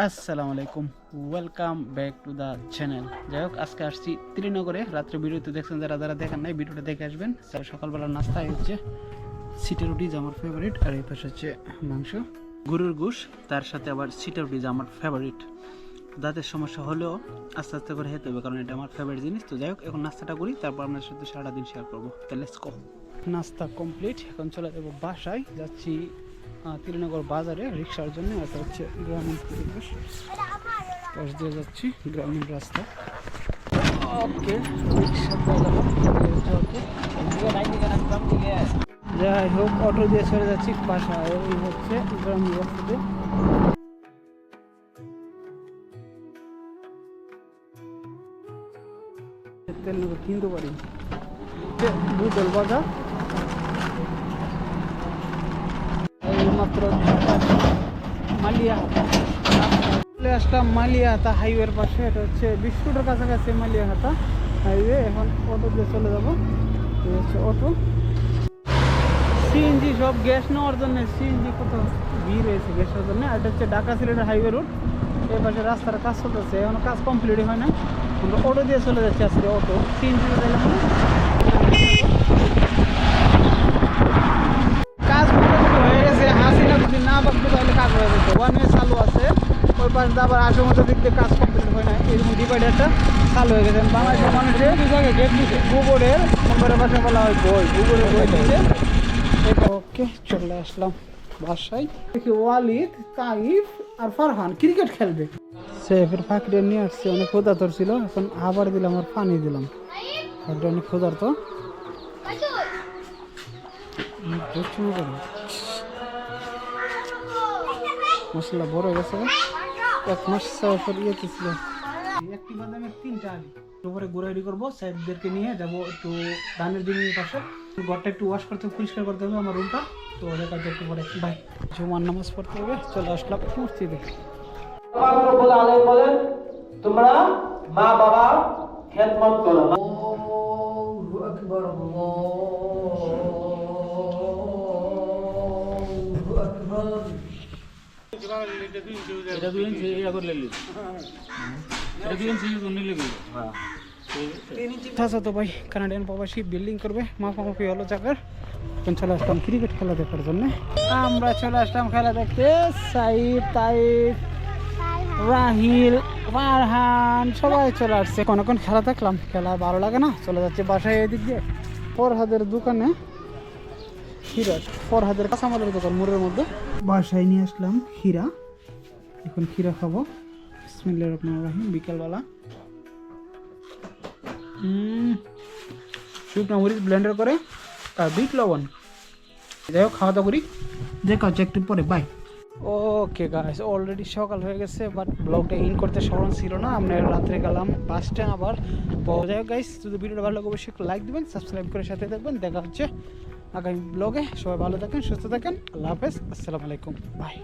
আসসালামু আলাইকুম welcome back to the channel যাই হোক আজকে আসছি ত্রিনগরে। রাত্রে ভিডিওতে দেখছেন যারা যারা দেখেন নাই, ভিডিওটা দেখে আসবেন। স্যার, সকালবেলার নাস্তা হচ্ছে সিটের রুটি আমার ফেভারিট আর এই পাশে হচ্ছে মাংস। গরুর গুশ, তার সাথে আবার সিটের রুটি আমার ফেভারিট দাঁতের সমস্যা হলেও আস্তে আস্তে করে হেতে হবে, কারণ এটা আমার ফেভারিট জিনিস। তো যাই হোক এখন নাস্তাটা করি, তারপর আপনার সাথে সারাদিন শেয়ার করব। তাহলে নাস্তা কমপ্লিট এখন চলে যাব বাসায়। যাচ্ছি তিরিনগর বাজারে রিক্সার জন্য এটা হচ্ছে গ্রামীণ পরিবেশ। পাশ দিয়ে যাচ্ছি গ্রামীণ রাস্তা। ওকে যাই হোক, অটো দিয়ে চলে যাচ্ছি বাসায় এই হচ্ছে গ্রামীণ রাস্তাতে। তেল নেব, কিনতে পারি। বুদল বাজার। মালিয়া। হাইওয়ের পাশে, এটা হচ্ছে বিস্কুটের কাছাকাছি মালিয়াহাতা হাইওয়ে। এখন অটো দিয়ে চলে যাব এই হচ্ছে অটো। সিএনজি সব গ্যাস নেওয়ার জন্য, সিএনজি কত ভিড় হয়েছে গ্যাসের জন্য। এটা হচ্ছে ঢাকা সিলেটের হাইওয়ে রোড, এই পাশে রাস্তার কাজ চলতেছে। এখনও কাজ কমপ্লিট হয় না আমরা অটো দিয়ে চলে যাচ্ছি আজকে অটো। সিএনজি কাজ মোটামুটি হয়ে গেছে হাসিনা যদি না বাঁচবে তাহলে কাজ হয়ে যেত ওয়ান ওয়ে চালু আছে ওই পাশ দিয়ে আবার আসার মতো দিক দিয়ে কাজ কমপ্লিট হয় না। এরকম ডিভাইডারটা চালু হয়ে গেছে। বাংলাদেশের মানুষের গোবরের নম্বরের পাশে বলা হয় বই। গোবরের বই দিচ্ছে ওকে চলে আসলাম বাসায়। দেখি ওয়ালিদ তাইফ আর ফারহান ক্রিকেট খেলবে। সেফের ফাঁকড়ে নিয়ে আসছে অনেক ক্ষুদাতর ছিল। এখন আবার দিলাম আর পানি দিলাম। ফাঁকড়ে অনেক করে মশলা বড় হয়ে গেছে। এক মাস পর ইয়েতে ছিল একটি বাদামের তিনটা আলি। উপরে ঘোরাঘুরি করব সাহেবদেরকে নিয়ে যাব একটু ধানের দিনের পাশে। ঘরটা একটু ওয়াশ করতে পরিষ্কার করতে হবে আমার রুমটা তো ওদের কাছে একটু পরে বাই জুমার নামাজ পড়তে হবে চলে আসলাম আলামিন বলেন তোমরা মা বাবা খেদমত করো এটা দুই ইঞ্চি এটা করে লেলি এটা দুই ইঞ্চি নিলে কি হ্যাঁ। থাসা তো ভাই কানাডিয়ান প্রবাসী বিল্ডিং করবে। মাফামাফি হলো জায়গার এখন চলে আসলাম ক্রিকেট খেলা দেখার জন্য। আমরা চলে আসলাম খেলা দেখতে। সাইদ তাইফ রাহিল ফারহান সবাই চলে আসছে। কোন কোন খেলা দেখলাম। খেলা ভালো লাগে না চলে যাচ্ছে বাসায় এদিক দিয়ে। ফরহাদের দোকানে। হীরা ফরহাদের কাঁচামালের দোকান মোড়ের মধ্যে। বাসায় নিয়ে আসলাম হীরা। এখন ক্ষীরা খাব। বিসমিল্লাহির রহমানির রহিম বিকালবেলা। শুকনো মরিচ ব্লেন্ডার করে আর বিট লবণ। যাই হোক খাওয়া দাওয়া করি। দেখা হচ্ছে একটু পরে বাই ওকে গাইস অলরেডি সকাল হয়ে গেছে বাট ব্লগটা ইন করতে স্মরণ ছিল না। আমরা রাত্রে গেলাম বাস স্ট্যান্ড আবার যাই হোক গাইস যদি ভিডিওটা ভালো লাগে অবশ্যই লাইক দিবেন সাবস্ক্রাইব করে সাথে থাকবেন। দেখা হচ্ছে আগামী ব্লগে সবাই ভালো থাকেন সুস্থ থাকেন। আল্লাহ হাফেজ আসসালামু আলাইকুম। বাই